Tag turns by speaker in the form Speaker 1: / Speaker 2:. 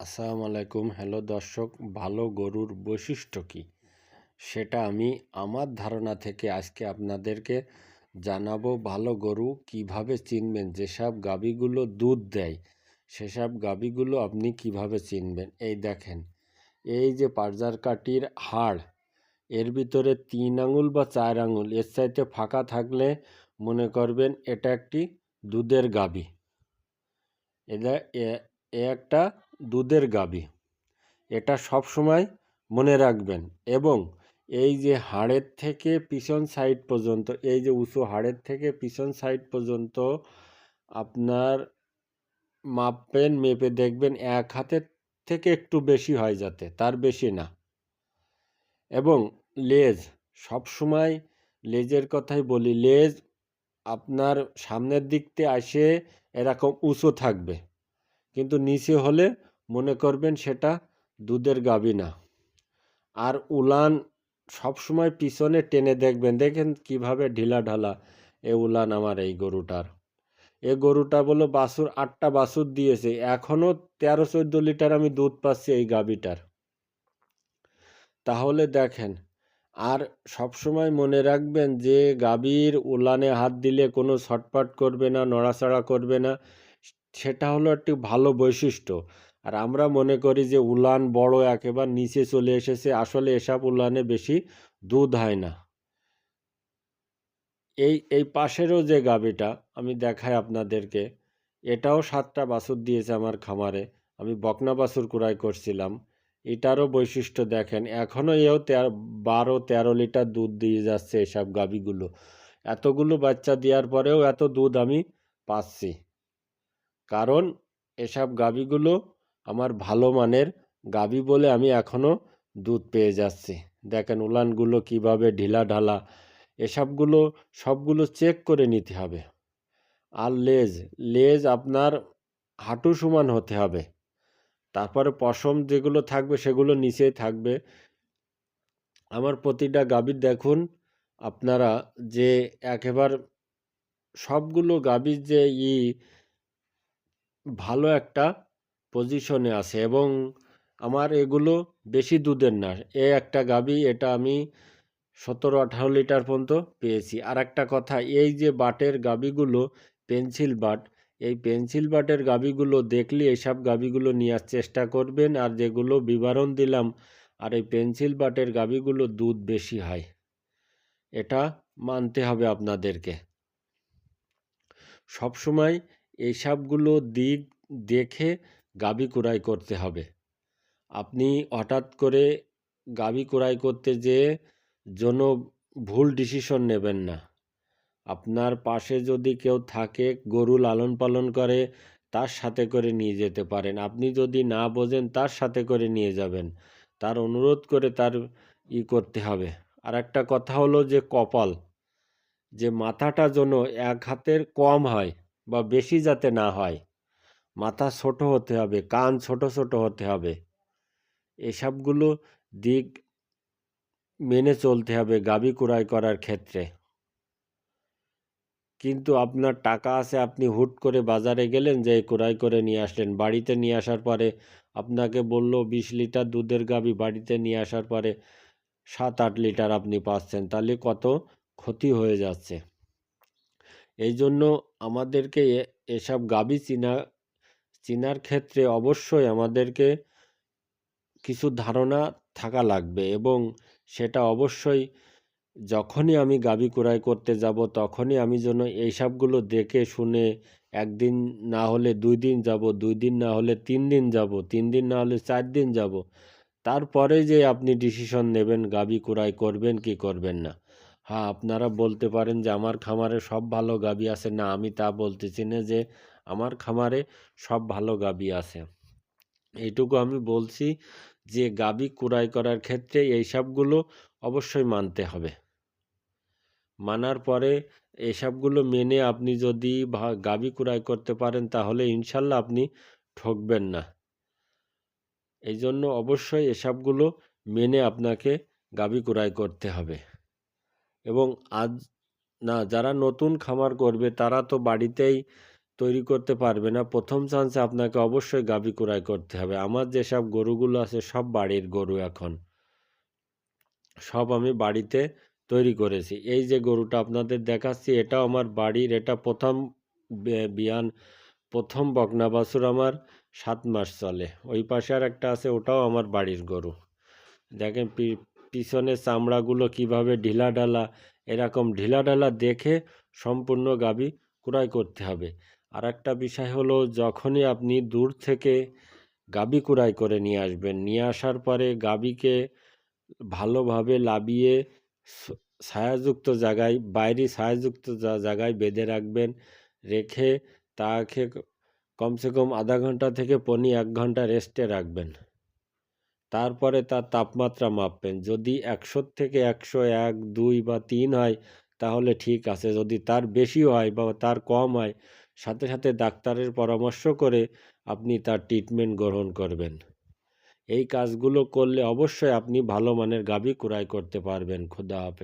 Speaker 1: আসসালামু আলাইকুম। হ্যালো দর্শক, ভালো গরুর বৈশিষ্ট্য কী? সেটা আমি আমার ধারণা থেকে আজকে আপনাদেরকে জানাব, ভালো গরু কীভাবে চিনবেন, যেসব গাভীগুলো দুধ দেয়, সেসব গাভীগুলো আপনি কীভাবে চিনবেন? এই দেখেন, এই যে পারজার কাটির হাড়, এর ভিতরে তিন আঙুল বা চার আঙুল, এর চাইতে ফাঁকা থাকলে মনে করবেন এটা একটি দুধের গাভী। এটা একটা দুধের গাভী। এটা সব সময় মনে রাখবেন এবং এই যে হাড়ের থেকে পিছন সাইড পর্যন্ত, এই যে উঁচু হাড়ের থেকে পিছন সাইড পর্যন্ত আপনার মাপবেন, মেপে দেখবেন এক হাতের থেকে একটু বেশি হয় যাতে, তার বেশি না। এবং লেজ সব সময় লেজের কথাই বলি, লেজ আপনার সামনের দিক থেকে আসে এরকম উঁচু থাকবে। কিন্তু নিচে হলে মনে করবেন সেটা দুধের গাবি না। আর উলান সবসময় পিছনে টেনে দেখবেন, দেখেন কীভাবে ঢিলা ঢালা এ উলান আমার এই গরুটার। এ গরুটা বলো বাছুর, আটটা বাছুর দিয়েছে এখনও তেরো চোদ্দ লিটার আমি দুধ পাচ্ছি এই গাবিটার। তাহলে দেখেন, আর সবসময় মনে রাখবেন যে গাভীর উলানে হাত দিলে কোনো ছটপট করবে না, নড়াচড়া করবে না, সেটা হলো একটি ভালো বৈশিষ্ট্য। আর আমরা মনে করি যে উলান বড় একেবারে নিচে চলে এসেছে। আসলে এসব উলানে বেশি দুধ হয় না। এই এই পাশেরও যে গাবিটা আমি দেখাই আপনাদেরকে, এটাও সাতটা বাছুর দিয়েছে আমার খামারে। আমি বকনা বাছুর কুড়াই করছিলাম। এটারও বৈশিষ্ট্য দেখেন, এখনও এও তেরো, বারো, তেরো লিটার দুধ দিয়ে যাচ্ছে এসব গাবিগুলো এতগুলো বাচ্চা দেওয়ার পরেও এত দুধ আমি পাচ্ছি। কারণ এসব গাভীগুলো আমার ভালো মানের গাভী বলে আমি এখনও দুধ পেয়ে যাচ্ছি। দেখেন উলানগুলো কীভাবে ঢিলা ঢালা। এসবগুলো, সবগুলো চেক করে নিতে হবে। আর লেজ লেজ আপনার হাঁটু সমান হতে হবে। তারপরে পশম যেগুলো থাকবে সেগুলো নিচেই থাকবে। আমার প্রতিটা গাভীর দেখুন, আপনারা যে একেবার সবগুলো গাভীর যে ই, ভালো একটা পজিশনে আছে এবং আমার এগুলো বেশি দুধের না। এ একটা গাবি, এটা আমি সতেরো আঠারো লিটার পর্যন্ত পেয়েছি। আর একটা কথা, এই যে বাটের গাবিগুলো, পেন্সিল বাট, এই পেন্সিল বাটের গাবিগুলো দেখলে এইসব গাবিগুলো নেওয়ার চেষ্টা করবেন আর যেগুলো বিবরণ দিলাম, আর এই পেন্সিল বাটের গাবিগুলো দুধ বেশি হয়। এটা মানতে হবে আপনাদেরকে। সবসময় এইসবগুলো দিক দেখে গাভী কুড়াই করতে হবে। আপনি হঠাৎ করে গাভী কুড়াই করতে যেয়ে যেন ভুল ডিসিশন নেবেন না। আপনার পাশে যদি কেউ থাকে, গরু লালন পালন করে, তার সাথে করে নিয়ে যেতে পারেন। আপনি যদি না বোঝেন, তার সাথে করে নিয়ে যাবেন। তার অনুরোধ করে তার ই করতে হবে। আর একটা কথা হলো যে, কপাল। যে মাথাটা যেন এক হাতের কম হয় বা বেশি যাতে না হয় মাথা ছোট হতে হবে, কান ছোট ছোট হতে হবে। এসবগুলো দিক মেনে চলতে হবে গাবি কুড়াই করার ক্ষেত্রে। কিন্তু আপনার টাকা আছে, আপনি হুট করে বাজারে গেলেন যে কুড়াই করে নিয়ে আসলেন। বাড়িতে নিয়ে আসার পরে আপনাকে বলল, বিশ লিটার দুধের গাবি বাড়িতে নিয়ে আসার পরে সাত আট লিটার আপনি পাচ্ছেন, তাহলে কত ক্ষতি হয়ে যাচ্ছে। এই জন্য আমাদেরকে এসব গাবি চিনা চিনার ক্ষেত্রে অবশ্যই আমাদেরকে কিছু ধারণা থাকা লাগবে এবং সেটা অবশ্যই যখনই আমি গাবি কুড়াই করতে যাব, তখনই আমি যেন এইসবগুলো দেখে শুনে একদিন না হলে দুই দিন যাব, দুই দিন না হলে তিন দিন যাব, তিন দিন না হলে চার দিন যাব, তারপরে যে আপনি ডিসিশন নেবেন গাবি কুড়াই করবেন কি করবেন না। হ্যাঁ আপনারা বলতে পারেন যে, আমার খামারে সব ভালো গাবি আছে। না, আমি তা বলতেছি না যে, আমার খামারে সব ভালো গাবি আছে। এইটুকু আমি বলছি যে, গাবি কুড়াই করার ক্ষেত্রে এই সবগুলো অবশ্যই মানতে হবে। মানার পরে এসবগুলো মেনে আপনি যদি গাভী কুড়াই করতে পারেন, তাহলে ইনশাল্লাহ আপনি ঠকবেন না। এই জন্য অবশ্যই এসবগুলো মেনে আপনাকে গাবি কুড়াই করতে হবে। এবং আজ না, যারা নতুন খামার করবে, তারা তো বাড়িতেই তৈরি করতে পারবে না। প্রথম চান্সে আপনাকে অবশ্যই গাভী ক্রয় করতে হবে। আমার যেসব গরুগুলো আছে, সব বাড়ির গরু এখন। সব আমি বাড়িতে তৈরি করেছি। এই যে গরুটা আপনাদের দেখাচ্ছি, এটাও আমার বাড়ির, এটা প্রথম বিয়ান, প্রথম বকনা বাছুর আমার সাত মাস চলে। ওই পাশে আর একটা আছে, ওটাও আমার বাড়ির গরু। দেখেন পি- পিছনের চামড়াগুলো কীভাবে ঢিলা ঢালা এরকম ঢিলা ঢালা দেখে সম্পূর্ণ গাবি ক্রয় করতে হবে। আর একটা বিষয় হলো, যখনই আপনি দূর থেকে গাবি কুড়াই করে নিয়ে আসবেন, নিয়ে আসার পরে গাবিকে ভালোভাবে লাবিয়ে ছায়াযুক্ত জায়গায়, বাইরে ছায়াযুক্ত জায়গায় বেঁধে রাখবেন। রেখে তাকে কমসে কম আধা ঘণ্টা থেকে পনি এক ঘণ্টা রেস্টে রাখবেন। তারপরে তার তাপমাত্রা মাপবেন। যদি একশো থেকে একশো এক, দুই বা তিন হয়, তাহলে ঠিক আছে। যদি তার বেশি হয় বা তার কম হয়, সাথে সাথে ডাক্তারের পরামর্শ করে আপনি তার ট্রিটমেন্ট গ্রহণ করবেন। এই কাজগুলো করলে অবশ্যই আপনি ভালো মানের গাভী ক্রয় করতে পারবেন। খুদা হাফেজ।